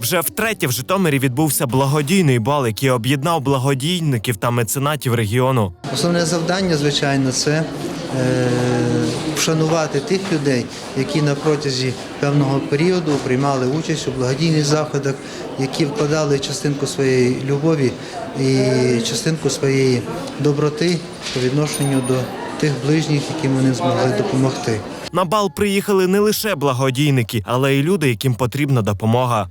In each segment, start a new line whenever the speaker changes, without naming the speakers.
Вже втретє в Житомирі відбувся благодійний бал, який об'єднав благодійників та меценатів регіону.
Основне завдання, звичайно, це е, вшанувати тих людей, які на протязі певного періоду приймали участь у благодійних заходах, які вкладали частинку своєї любові і частинку своєї доброти по відношенню до тих ближніх, яким вони змогли допомогти.
На бал приїхали не лише благодійники, але й люди, яким потрібна допомога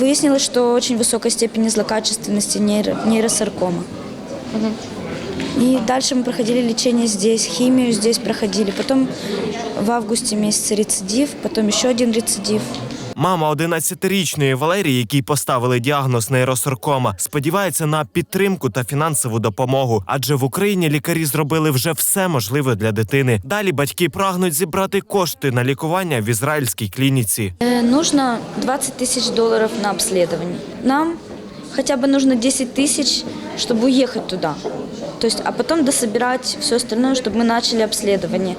Выяснилось, что очень высокой степени злокачественности нейро- нейросаркома. И дальше мы проходили лечение здесь, химию здесь проходили. Потом в августе месяце рецидив, потом еще один рецидив.
Мама 11-річної Валерії, якій поставили діагноз нейросаркома, сподівається на підтримку та фінансову допомогу, адже в Україні лікарі зробили вже все можливе для дитини. Далі батьки прагнуть зібрати кошти на лікування в ізраїльській клініці.
Э, Нужно 20 тысяч долларов на обследование. Нам хотя бы нужно 10 тысяч, чтобы уехать туда. То есть, а потом дособирать все остальное, чтобы мы начали обследование.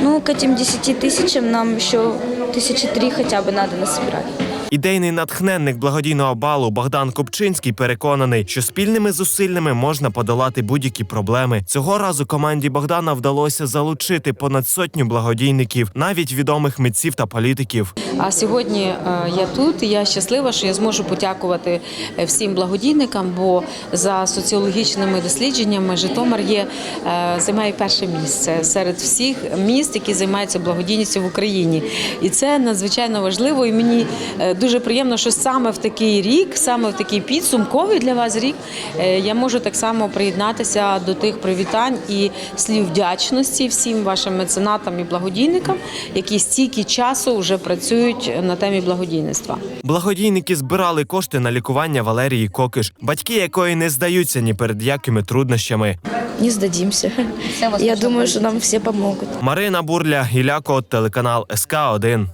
Ну, к этим 10 тысячам нам еще тысячи три хотя бы надо насобирать.
Ідейний натхненник благодійного балу Богдан Купчинський переконаний, що спільними зусиллями можна подолати будь-які проблеми. Цього разу команді Богдана вдалося залучити понад сотню благодійників, навіть відомих митців та політиків.
А сьогодні е, я тут. Я щаслива, що я зможу подякувати е, всім благодійникам, бо за соціологічними дослідженнями Житомир є е, займає перше місце серед всіх міст, які займаються благодійністю в Україні. І це надзвичайно важливо. І мені е, дуже приємно, що саме в такий рік, саме в такий підсумковий для вас рік, е, я можу так само приєднатися до тих привітань і слів вдячності всім вашим меценатам і благодійникам, які стільки часу вже працюють на темі благодійництва.
Благодійники збирали кошти на лікування Валерії Кокиш, батьки якої не здаються ні перед якими труднощами.
Не сдадимся. Я думаю, что нам все помогут.
Марина Бурля, Ілля Кот, телеканал СК 1